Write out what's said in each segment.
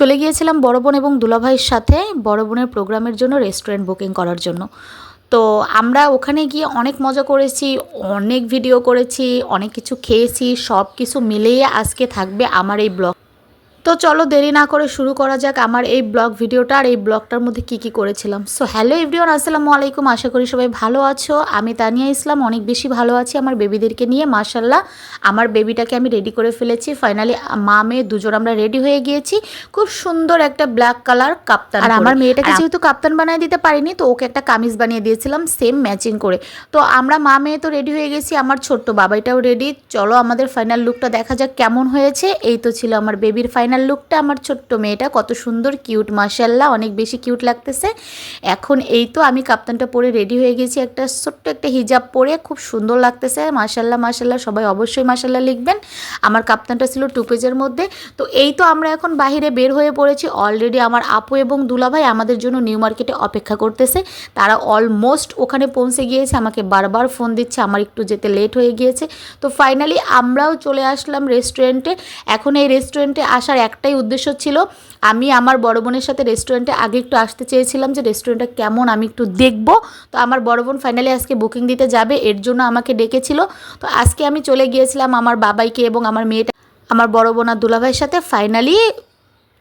চলে গিয়েছিলাম বড় বোন এবং দুলাভাইয়ের সাথে বড় বোনের প্রোগ্রামের জন্য রেস্টুরেন্ট বুকিং করার জন্য। তো আমরা ওখানে গিয়ে অনেক মজা করেছি, অনেক ভিডিও করেছি, অনেক কিছু খেয়েছি সব কিছু মিলিয়ে আজকে থাকবে আমার এই ব্লগ। তো চলো দেরি না করে শুরু করা যাক আমার এই ব্লগ ভিডিওটা আর এই ব্লগটার মধ্যে কি কি করেছিলাম। সো হ্যালো এভরিওয়ান আসসালামু আলাইকুম। আশা করি সবাই ভালো আছো। আমি তানিয়া ইসলাম অনেক বেশি ভালো আছি আমার বেবিদেরকে নিয়ে মাশাল্লাহ আমার বেবিটাকে আমি রেডি করে ফেলেছি। ফাইনালি মা মেয়ে দুজন আমরা রেডি হয়ে গিয়েছি। খুব সুন্দর একটা ব্ল্যাক কালার কাপ্তান আর আমার মেয়েটাকে যেহেতু কাপ্তান বানিয়ে দিতে পারিনি তো ওকে একটা কামিজ বানিয়ে দিয়েছিলাম সেম ম্যাচিং করে। তো আমরা মা মেয়ে তো রেডি হয়ে গেছি আমার ছোট্ট বাবাইটাও রেডি চলো আমাদের ফাইনাল লুকটা দেখা যাক কেমন হয়েছে। এই তো ছিল আমার বেবির ফাইনাল লুকটা আমার ছোট্ট মেয়েটা, কত সুন্দর, কিউট মাসাল্লাহ অনেক বেশি কিউট লাগতেছে। এখন এই তো আমি কাপ্তানটা পরে রেডি হয়ে গেছি, একটা ছোট্ট একটা হিজাব পরে, খুব সুন্দর লাগতেছে মাসাল্লাহ মাসাল্লাহ সবাই অবশ্যই মাসাল্লাহ লিখবেন। আমার কাপ্তানটা ছিল টু পেজের মধ্যে। তো এই তো আমরা এখন বাহিরে বের হয়ে পড়েছি অলরেডি আমার আপু এবং দুলাভাই আমাদের জন্য নিউ মার্কেটে অপেক্ষা করতেছে। তারা অলমোস্ট ওখানে পৌঁছে গিয়েছে, আমাকে বারবার ফোন দিচ্ছে, আমার একটু যেতে লেট হয়ে গিয়েছে। তো ফাইনালি আমরাও চলে আসলাম রেস্টুরেন্টে এখন এই রেস্টুরেন্টে আসার একটাই উদ্দেশ্য ছিল, আমি আমার বড় বোনের সাথে রেস্টুরেন্টে আগে একটু আসতে চেয়েছিলাম যে রেস্টুরেন্টটা কেমন আমি একটু দেখব। তো আমার বড় বোন ফাইনালি আজকে বুকিং দিতে যাবে, এর জন্য আমাকে ডেকেছিল। তো আজকে আমি চলে গিয়েছিলাম আমার বাবাইকে এবং আমার মেয়েটা, আমার বড় বোন আর দুলাভাইয়ের সাথে। ফাইনালি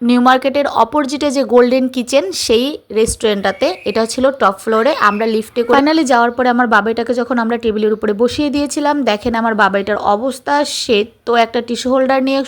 নিউ মার্কেটের অপোজিটে যে গোল্ডেন কিচেন, সেই রেস্টুরেন্টটাতে, এটা ছিল টপ ফ্লোরে। আমরা লিফটে ফাইনালি যাওয়ার পরে আমার বাবাইটাকে যখন আমরা টেবিলের উপরে বসিয়ে দিয়েছিলাম, দেখেন আমার বাবাইটার অবস্থা, সে তো একটা টিস্যু হোল্ডার নিয়ে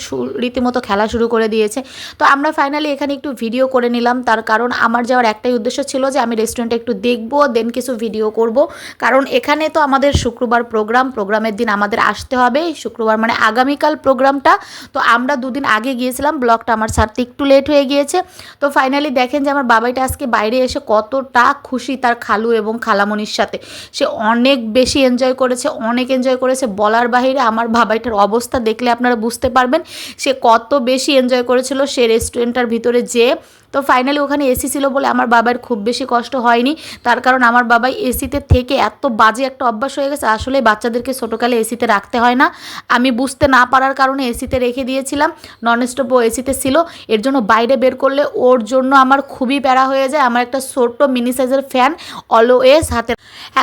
রীতিমতো খেলা শুরু করে দিয়েছে। তো আমরা ফাইনালি এখানে একটু ভিডিও করে নিলাম। তার কারণ আমার যাওয়ার একটাই উদ্দেশ্য ছিল যে আমি রেস্টুরেন্টে একটু দেখব দেন কিছু ভিডিও করব। কারণ এখানে তো আমাদের শুক্রবার প্রোগ্রাম প্রোগ্রামের দিন আমাদের আসতে হবে। শুক্রবার মানে আগামীকাল প্রোগ্রামটা তো আমরা দুদিন আগে গিয়েছিলাম, ব্লগটা আমার ছাড়তে একটু লেট হয়ে গিয়েছে। তো ফাইনালি দেখেন যে আমার বাবাইটা আজকে বাইরে এসে কতটা খুশি তার খালু এবং খালামনির সাথে। সে অনেক বেশি এনজয় করেছে, অনেক এনজয় করেছে। বলার বাহিরে আমার বাবাইটার অবস্থা দেখলে আপনারা বুঝতে পারবেন। সে কত বেশি এনজয় করেছিল সে রেস্টুরেন্টটার ভিতরে যেয়ে তো ফাইনালি ওখানে এসি ছিল বলে আমার বাবার খুব বেশি কষ্ট হয়নি। তার কারণ আমার বাবাই এসিতে থেকে এত বাজে একটা অভ্যাস হয়ে গেছে, আসলে বাচ্চাদেরকে ছোটোকালে এসিতে রাখতে হয় না। আমি বুঝতে না পারার কারণে এসিতে রেখে দিয়েছিলাম নন স্টপও এসিতে ছিল। এর জন্য বাইরে বের করলে ওর জন্য আমার খুবই প্যারা হয়ে যায়। আমার একটা ছোট্ট মিনি সাইজের ফ্যান অলওয়েজ হাতে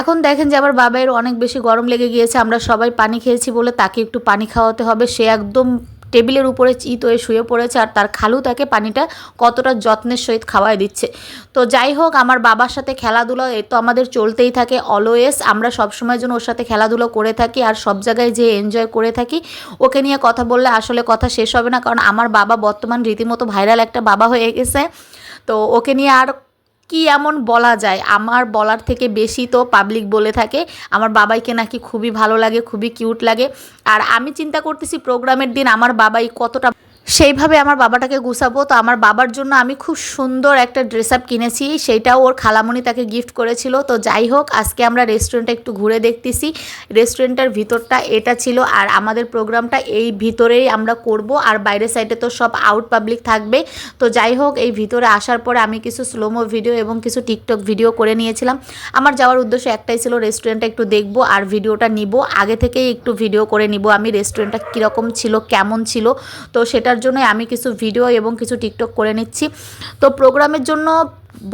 এখন দেখেন যে আমার বাবাইয়ের অনেক বেশি গরম লেগে গিয়েছে। আমরা সবাই পানি খেয়েছি বলে তাকে একটু পানি খাওয়াতে হবে। সে একদম টেবিলের উপরে চিত হয়ে শুয়ে পড়েছে আর তার খালু তাকে পানিটা কতটা যত্নের সহিত খাওয়ায় দিচ্ছে। তো যাই হোক, আমার বাবার সাথে খেলাধুলা এ তো আমাদের চলতেই থাকে অলওয়েজ আমরা সবসময়ের জন্য ওর সাথে খেলাধুলো করে থাকি আর সব জায়গায় যে এনজয় করে থাকি। ওকে নিয়ে কথা বললে আসলে কথা শেষ হবে না, কারণ আমার বাবা বর্তমান রীতিমতো ভাইরাল একটা বাবা হয়ে গেছে। তো ওকে নিয়ে আর কি এমন বলা যায়? আমার বলার থেকে বেশি তো পাবলিক বলে থাকে। আমার বাবাইকে নাকি খুবই ভালো লাগে, খুবই কিউট লাগে। আর আমি চিন্তা করতেছি প্রোগ্রামের দিন আমার বাবাই কতটা সেইভাবে আমার বাবাটাকে গুছাবো। তো আমার বাবার জন্য আমি খুব সুন্দর একটা ড্রেস আপ কিনেছি। সেইটাও ওর খালামণি তাকে গিফট করেছিল। তো যাই হোক, আজকে আমরা রেস্টুরেন্টটা একটু ঘুরে দেখতেছি। রেস্টুরেন্টের ভিতরটা এটা ছিল আর আমাদের প্রোগ্রামটা এই ভিতরেই আমরা করব। আর বাইরের সাইডে তো সব আউট পাবলিক থাকবে। তো যাই হোক, এই ভিতরে আসার পরে আমি কিছু স্লোমো ভিডিও এবং কিছু টিকটক ভিডিও করে নিয়েছিলাম। আমার যাওয়ার উদ্দেশ্য একটাই ছিল রেস্টুরেন্টটা একটু দেখব আর ভিডিওটা নিব। আগে থেকেই একটু ভিডিও করে নিব আমি রেস্টুরেন্টটা কীরকম ছিল, কেমন ছিল। তো সেটার জন্যই আমি কিছু ভিডিও এবং কিছু টিকটক করে নিচ্ছি। তো প্রোগ্রামের জন্য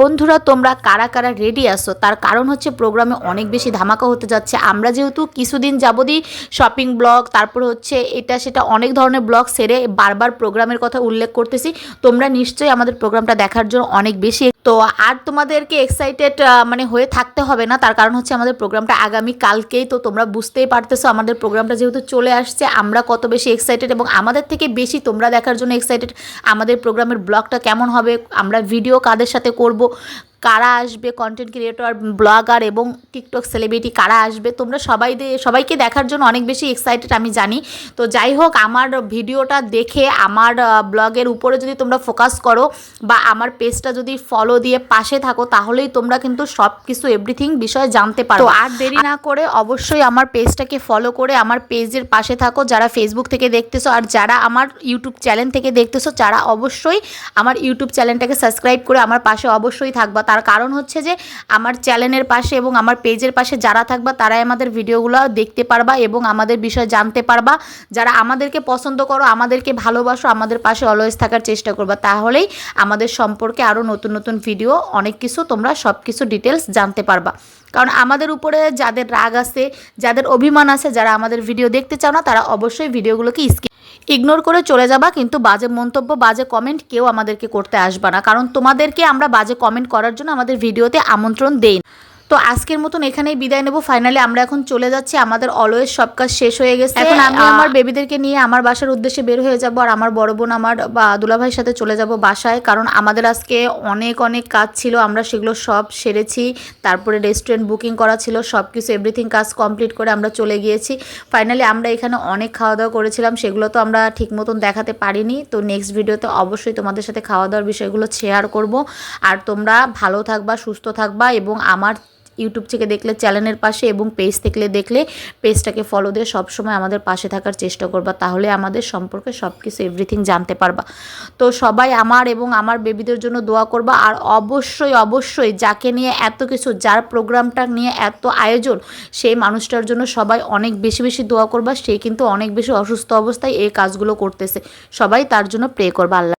বন্ধুরা, তোমরা কারা কারা রেডি আসো তার কারণ হচ্ছে প্রোগ্রামে অনেক বেশি ধামাকা হতে যাচ্ছে। আমরা যেহেতু কিছুদিন যাবতই শপিং ব্লগ তারপর হচ্ছে এটা সেটা অনেক ধরনের ব্লগ সেরে বারবার প্রোগ্রামের কথা উল্লেখ করতেছি। তোমরা নিশ্চয়ই আমাদের প্রোগ্রামটা দেখার জন্য অনেক বেশি তো আর তোমাদেরকে এক্সাইটেড মানে হয়ে থাকতে হবে না। তার কারণ হচ্ছে আমাদের প্রোগ্রামটা আগামী কালকেই, তো তোমরা বুঝতেই পারতেছো আমাদের প্রোগ্রামটা যেহেতু চলে আসছে, আমরা কত বেশি এক্সাইটেড এবং আমাদের থেকে বেশি তোমরা দেখার জন্য এক্সাইটেড আমাদের প্রোগ্রামের ব্লগটা কেমন হবে, আমরা ভিডিও কাদের সাথে করব কারা আসবে কন্টেন্ট ক্রিয়েটর ব্লগার এবং টিকটক সেলিব্রিটি কারা আসবে, তোমরা সবাই সবাইকে দেখার জন্য অনেক বেশি এক্সাইটেড আমি জানি। তো যাই হোক, আমার ভিডিওটা দেখে, আমার ব্লগের উপরে যদি তোমরা ফোকাস করো বা আমার পেজটা যদি ফলো দিয়ে পাশে থাকো, তাহলেই তোমরা কিন্তু সব কিছু এভরিথিং বিষয়ে জানতে পারো আর দেরি না করে অবশ্যই আমার পেজটাকে ফলো করে আমার পেজের পাশে থাকো, যারা ফেসবুক থেকে দেখতেছো আর যারা আমার ইউটিউব চ্যানেল থেকে দেখতেছো, যারা অবশ্যই আমার ইউটিউব চ্যানেলটাকে সাবস্ক্রাইব করে আমার পাশে অবশ্যই থাকবা। তার কারণ হচ্ছে যে আমার চ্যানেলের পাশে এবং আমার পেজের পাশে যারা থাকবা, তারাই আমাদের ভিডিওগুলো দেখতে পারবা এবং আমাদের বিষয়ে জানতে পারবা। যারা আমাদেরকে পছন্দ করো, আমাদেরকে ভালোবাসো, আমাদের পাশে অলওয়েজ থাকার চেষ্টা করবা। তাহলেই আমাদের সম্পর্কে আরও নতুন নতুন ভিডিও অনেক কিছু তোমরা সব কিছু ডিটেলস জানতে পারবা। কারণ আমাদের উপরে যাদের রাগ আছে, যাদের অভিমান আছে, যারা আমাদের ভিডিও দেখতে চাও না, তারা অবশ্যই ভিডিওগুলোকে স্কিপ ইগনোর করে চলে যাবা, কিন্তু বাজে মন্তব্য, বাজে কমেন্ট কেউ আমাদেরকে করতে আসবা না কারণ তোমাদেরকে আমরা বাজে কমেন্ট করার জন্য আমাদের ভিডিওতে আমন্ত্রণ দেই। তো আজকের মতন এখানেই বিদায় নেব। ফাইনালি আমরা এখন চলে যাচ্ছি। আমাদের অলওয়েজ সব কাজ শেষ হয়ে গেছে। এখন আমি আমার বেবিদেরকে নিয়ে আমার বাসার উদ্দেশ্যে বের হয়ে যাব আর আমার বড় বোন আমার বা দুলাভাইয়ের সাথে চলে যাব বাসায়। কারণ আমাদের আজকে অনেক অনেক কাজ ছিল। আমরা সেগুলো সব সেরেছি। তারপরে রেস্টুরেন্ট বুকিং করা ছিল। সব কিছু এভরিথিং কাজ কমপ্লিট করে আমরা চলে গিয়েছি। ফাইনালি আমরা এখানে অনেক খাওয়া দাওয়া করেছিলাম। সেগুলো তো আমরা ঠিক মতন দেখাতে পারিনি। তো নেক্সট ভিডিওতে অবশ্যই তোমাদের সাথে খাওয়া দাওয়ার বিষয়গুলো শেয়ার করব। আর তোমরা ভালো থাকবা সুস্থ থাকবা এবং আমার ইউটিউব থেকে দেখলে চ্যানেলের পাশে এবং পেজ থেকে দেখলে পেজটাকে ফলো দিয়ে সবসময় আমাদের পাশে থাকার চেষ্টা করবা। তাহলে আমাদের সম্পর্কে সব কিছু এভরিথিং জানতে পারবা। তো সবাই আমার এবং আমার বেবিদের জন্য দোয়া করবা। আর অবশ্যই অবশ্যই যাকে নিয়ে এত কিছু, যার প্রোগ্রামটা নিয়ে এত আয়োজন, সেই মানুষটার জন্য সবাই অনেক বেশি বেশি দোয়া করবা। সে কিন্তু অনেক বেশি অসুস্থ অবস্থায় এই কাজগুলো করতেছে। সবাই তার জন্য প্রে করবা। আল্লাহ